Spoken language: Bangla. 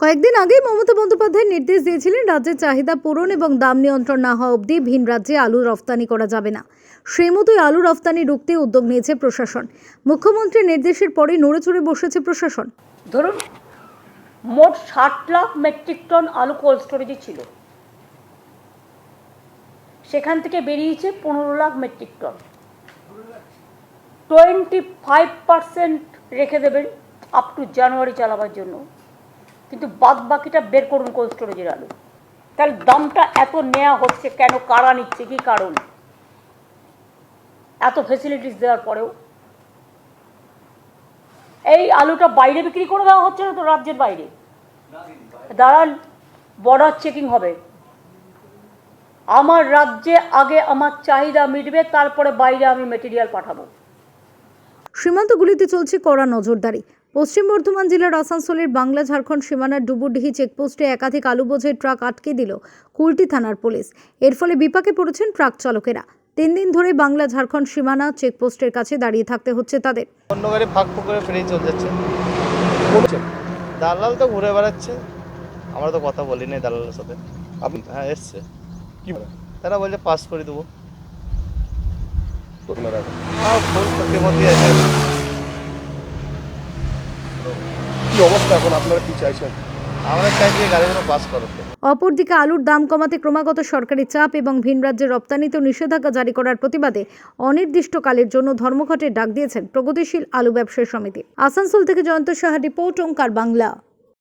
কয়েকদিন আগেই মমতা বন্দ্যোপাধ্যায় নির্দেশ দিয়েছিলেন রাজ্যের চাহিদা পূরণ এবং দাম নিয়ন্ত্রণ না হওয়া অবধি ভিন রাজ্যে আলু রফতানি করা যাবে না। সেই মতোই আলু রফতানি রুখতে উদ্যোগ নিয়েছে প্রশাসন। মুখ্যমন্ত্রীর নির্দেশের পরেই নড়ে চড়ে বসেছে প্রশাসন। ধরুন, মোট ষাট লাখ মেট্রিক টন আলু কোল্ড স্টোরেজে ছিল। সেখান থেকে বেরিয়েছে পনেরো lakh metric ton. Twenty five percent রেখে দেবেন আপ টু জানুয়ারি চালাবার জন্য। কিন্তু বাদ বাকিটা বের করুন কোল্ড স্টোরেজের আলু তাহলে দামটা এত নেওয়া হচ্ছে কেন? কারা নিচ্ছে? কি কারণ? এত ফেসিলিটিস দেওয়ার পরেও। এই আলুটা বাইরে বিক্রি করে দেওয়া হচ্ছে না তো রাজ্যের বাইরে? দাঁড়ান বর্ডার চেকিং হবে। আমার রাজ্যে আগে আমার চাহিদা মিটবে, তারপরে বাইরে আমি মেটেরিয়াল পাঠাবো। সীমান্তগুলিতে চলছে কড়া নজরদারি। পশ্চিম বর্ধমান জেলার আসানসোলের বাংলা ঝাড়খণ্ড সীমানার ডুবুডিহি চেকপোস্টে একাধিক আলু বোঝের ট্রাক আটকে দিল কুলটি থানার পুলিশ। এর ফলে বিপাকে পড়েছেন ট্রাক চালকেরা। তিন দিন ধরে বাংলা ঝাড়খণ্ড সীমানা চেকপোস্টের কাছে দাঁড়িয়ে থাকতে হচ্ছে তাদের। অন্য গাড়ি ফাঁক করে ফিরেই চলে যাচ্ছে। দালাল তো ঘুরে বেড়াচ্ছে। আমরা তো কথা বলি নাই দালালের সাথে। আপনি হ্যাঁ এসছে। কি বলে? তারা বলছে পাস করে দেবো। আপনারা মধ্যে আছে কি অবস্থা এখন? আপনারা কি চাইছেন? আমরা গাড়িগুলো পাস অপরদিকে আলুর দাম কমাতে ক্রমাগত সরকারি চাপ এবং ভিন রাজ্যে রপ্তানিতে নিষেধাজ্ঞা জারি করার প্রতিবাদে অনির্দিষ্টকালের জন্য ধর্মঘটের ডাক দিয়েছেন প্রগতিশীল আলু ব্যবসায়ী সমিতি। আসানসোল থেকে জয়ন্ত সাহা রিপোর্ট ওঙ্কার বাংলা।